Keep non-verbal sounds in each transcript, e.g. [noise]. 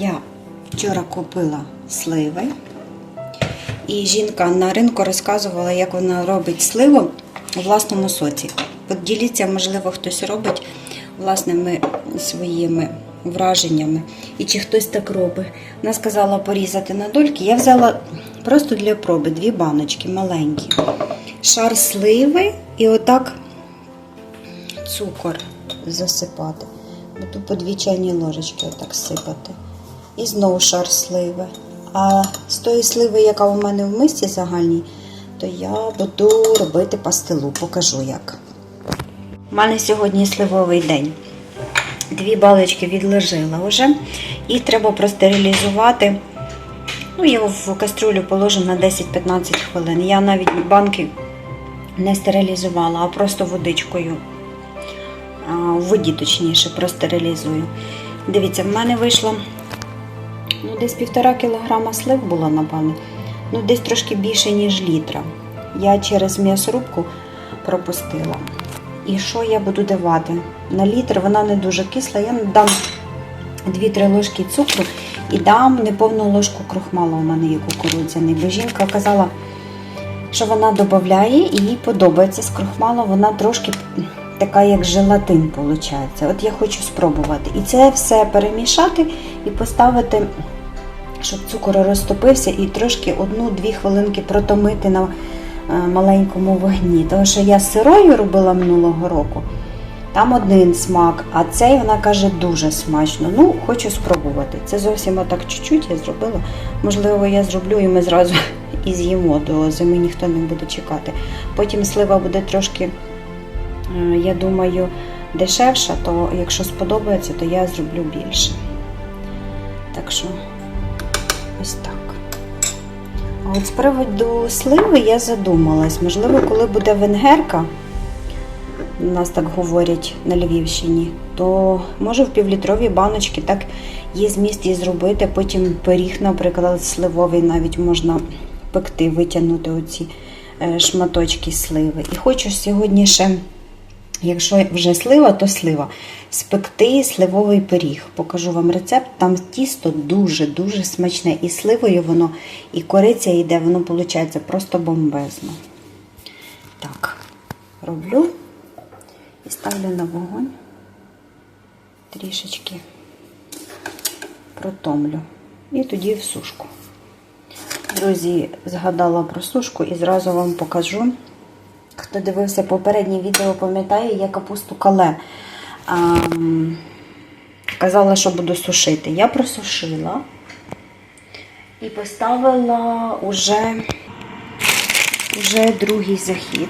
Я вчора купила сливи, і жінка на ринку розказувала, як вона робить сливу у власному соці. Поділіться, можливо, хтось робить власними своїми враженнями. І чи хтось так робить. Вона сказала порізати на дольки. Я взяла просто для проби дві баночки маленькі. Шар сливи і отак цукор засипати. Буду по дві чайні ложечки отак сипати. І знову шар сливи. А з тої сливи, яка у мене в мисці загальній, то я буду робити пастилу. Покажу як. У мене сьогодні сливовий день. Дві балочки відложила вже. Їх треба простерилізувати. Ну, я в кастрюлю положу на 10-15 хвилин. Я навіть банки не стерилізувала, а просто водичкою. У воді, точніше, простерилізую. Дивіться, в мене вийшло ну, десь півтора кілограма слив було, напевно. Ну, десь трошки більше, ніж літра. Я через м'ясорубку пропустила. І що я буду давати? На літр вона не дуже кисла. Я дам 2-3 ложки цукру і дам неповну ложку крохмалу у мене є кукурудзяний. Бо жінка казала, що вона додає і їй подобається з крохмалу, вона трошки така, як желатин, виходить. От я хочу спробувати. І це все перемішати і поставити, щоб цукор розтопився, і трошки одну-дві хвилинки протомити на е, маленькому вогні. Тому що я сирою робила минулого року. Там один смак, а цей вона каже дуже смачно. Ну, хочу спробувати. Це зовсім отак чуть-чуть я зробила. Можливо, я зроблю і ми зразу [laughs] і з'їмо до зими ніхто не буде чекати. Потім слива буде трошки, я думаю, дешевша, то якщо сподобається, то я зроблю більше. Так що ось так. А от з приводу сливи я задумалась. Можливо, коли буде венгерка, у нас так говорять на Львівщині, то може в півлітровій баночці так є зміст і зробити. Потім пиріг, наприклад, сливовий навіть можна пекти, витягнути оці е, шматочки сливи. І хочу сьогодні ще, якщо вже слива, то слива, спекти сливовий пиріг. Покажу вам рецепт. Там тісто дуже-дуже смачне. І сливою воно, і кориця йде, воно виходить просто бомбезно. Так, роблю і ставлю на вогонь. Трішечки протомлю. І тоді в сушку. Друзі, згадала про сушку і зразу вам покажу. Хто дивився попереднє відео, пам'ятає, я капусту кале. Казала, що буду сушити. Я просушила і поставила уже, уже другий захід.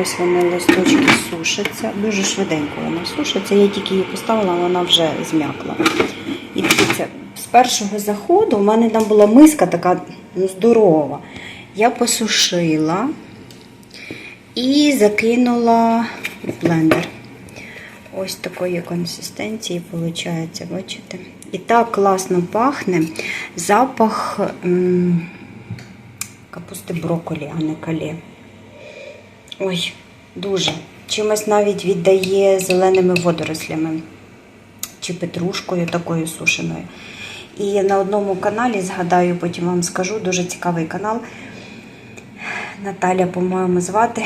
Ось вони листочки сушаться. Дуже швиденько вона сушиться. Я тільки її поставила, вона вже зм'якла. І дивіться, з першого заходу у мене там була миска така ну, здорова. Я посушила і закинула в блендер. Ось такої консистенції виходить, бачите? І так класно пахне. Запах капусти брокколі, а не кале. Ой, дуже. Чимось навіть віддає зеленими водорослями чи петрушкою такою сушеною. І на одному каналі, згадаю, потім вам скажу, дуже цікавий канал. Наталя, по-моєму, звати,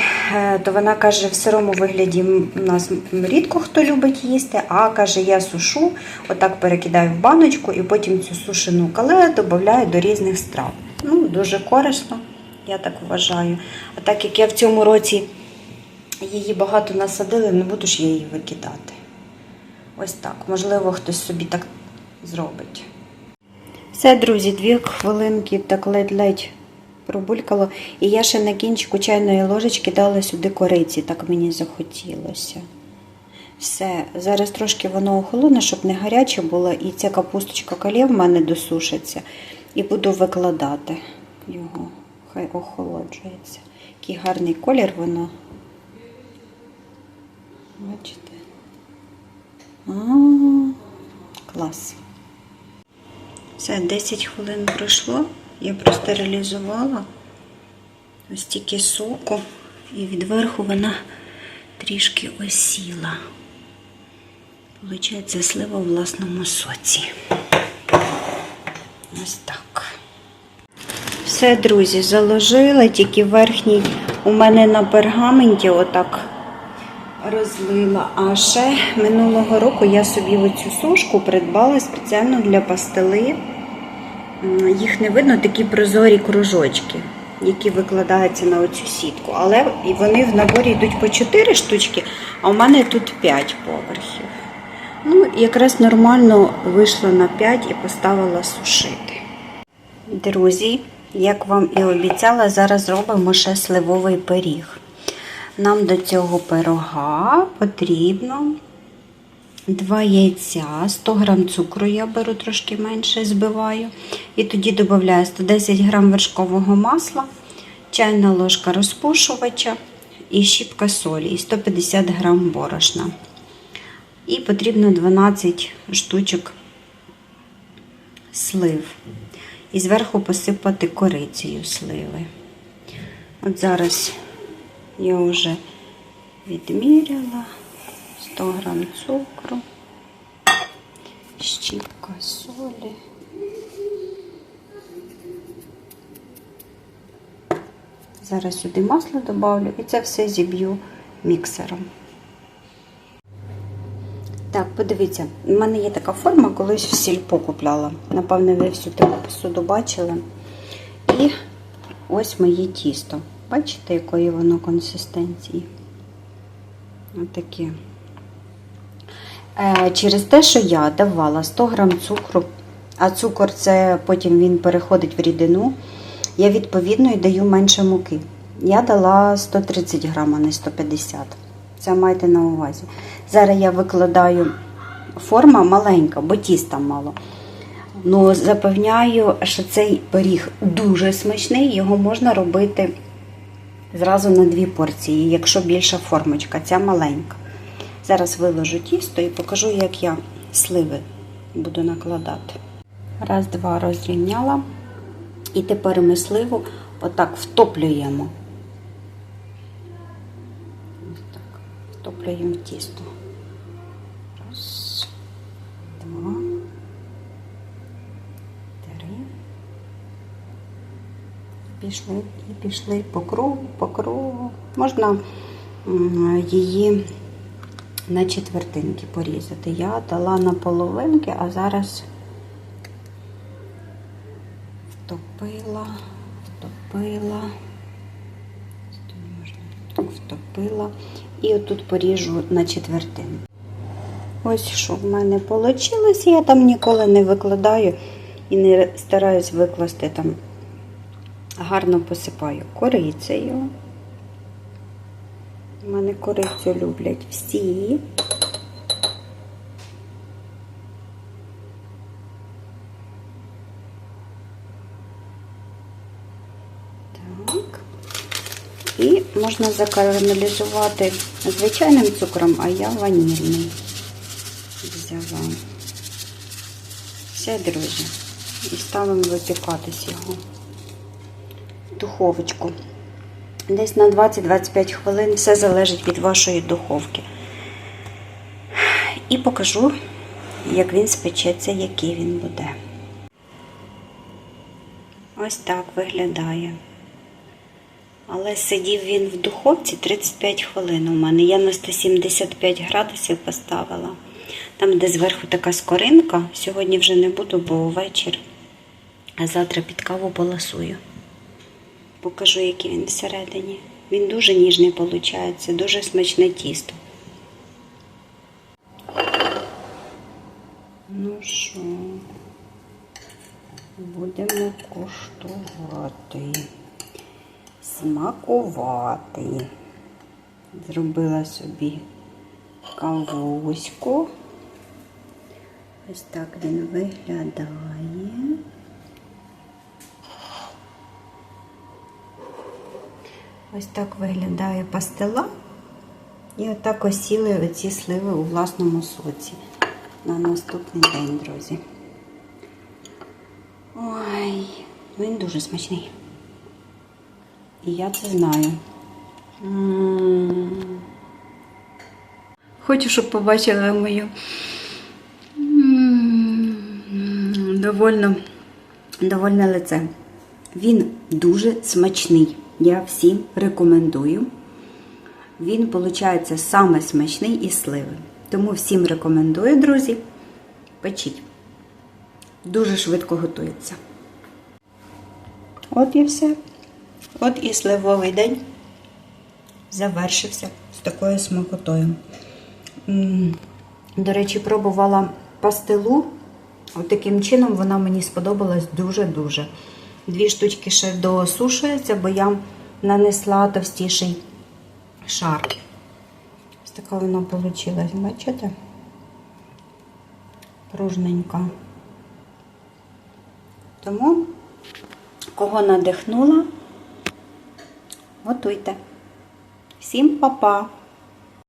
то вона каже, в сирому вигляді у нас рідко хто любить їсти, а каже, я сушу, отак перекидаю в баночку і потім цю сушену кале додаю до різних страв. Ну, дуже корисно, я так вважаю. А так як я в цьому році її багато насадили, не буду ж я її викидати. Ось так. Можливо, хтось собі так зробить. Все, друзі, дві хвилинки так ледь-ледь пробулькало. І я ще на кінчику чайної ложечки дала сюди кориці, так мені захотілося. Все, зараз трошки воно охолоне, щоб не гаряче було, і ця капусточка калє в мене досушиться. І буду викладати його. Хай охолоджується. Який гарний колір воно. Бачите? А, клас. Все, 10 хвилин пройшло. Я простерилізувала ось тільки соку, і відверху вона трішки осіла. Получається слива в власному соці. Ось так. Все, друзі, заложила, тільки верхній у мене на пергаменті отак розлила. А ще минулого року я собі оцю сушку придбала спеціально для пастили. Їх не видно, такі прозорі кружочки, які викладаються на оцю сітку. Але вони в наборі йдуть по 4 штучки, а у мене тут 5 поверхів. Ну, якраз нормально вийшло на 5 і поставила сушити. Друзі, як вам і обіцяла, зараз робимо ще сливовий пиріг. Нам до цього пирога потрібно 2 яйця, 100 г цукру я беру трошки менше, збиваю. І тоді додаю 110 г вершкового масла, чайна ложка розпушувача і щіпка солі і 150 г борошна. І потрібно 12 штучок слив. І зверху посипати корицею сливи. От зараз я вже відміряла 100 грам цукру, щіпка солі. Зараз сюди масло додавлю і це все зіб'ю міксером. Так, подивіться, в мене є така форма, колись в сільпо купляла. Напевне, ви всю таку посуду бачили. І ось моє тісто. Бачите, якої воно консистенції? Отаке. Е, через те, що я давала 100 грам цукру, а цукор це потім він переходить в рідину, я відповідно і даю менше муки. Я дала 130 грам, а не 150 це майте на увазі. Зараз я викладаю форма маленька, бо тіста мало. Ну, запевняю, що цей пиріг дуже смачний, його можна робити зразу на дві порції, якщо більша формочка, ця маленька. Зараз виложу тісто і покажу, як я сливи буду накладати. Раз, два розрівняла. І тепер ми сливу отак втоплюємо. Ось так, Втоплюємо тісто. Раз, два, три. Пішли і пішли по кругу, по кругу. Можна її на четвертинки порізати. Я дала на половинки, а зараз втопила, втопила втопила. І отут поріжу на четвертину. Ось що в мене вийшло. Я там ніколи не викладаю і не стараюсь викласти там. Гарно посипаю корицею. У мене корицю люблять всі. Так. І можна закарамелізувати звичайним цукром, а я ванільний взяла. Все, друзі. І ставимо випікатись його в духовочку. Десь на 20-25 хвилин все залежить від вашої духовки. І покажу, як він спечеться, який він буде. Ось так виглядає. Але сидів він в духовці 35 хвилин у мене. Я на 175 градусів поставила. Там, де зверху така скоринка, сьогодні вже не буду, бо вечір. А завтра під каву поласую. Покажу, який він всередині. Він дуже ніжний виходить, дуже смачне тісто. Ну що, будемо куштувати смакувати. Зробила собі кавуську. Ось так він виглядає. Ось так виглядає пастила. І отак осіли оці сливи у власному соці на наступний день, друзі. Ой, він дуже смачний. І я це знаю. Хочу, щоб побачила мою довольно довольне лице. Він дуже смачний. Я всім рекомендую. Він, виходить, саме смачний із сливи. Тому всім рекомендую, друзі, печіть. Дуже швидко готується. От і все. От і сливовий день завершився з такою смакотою. До речі, пробувала пастилу. От таким чином вона мені сподобалась дуже-дуже. Дві штучки ще досушуються, бо я нанесла товстіший шар. Ось така вона вийшла, бачите? Пружненька. Тому, кого надихнула, готуйте. Всім па-па!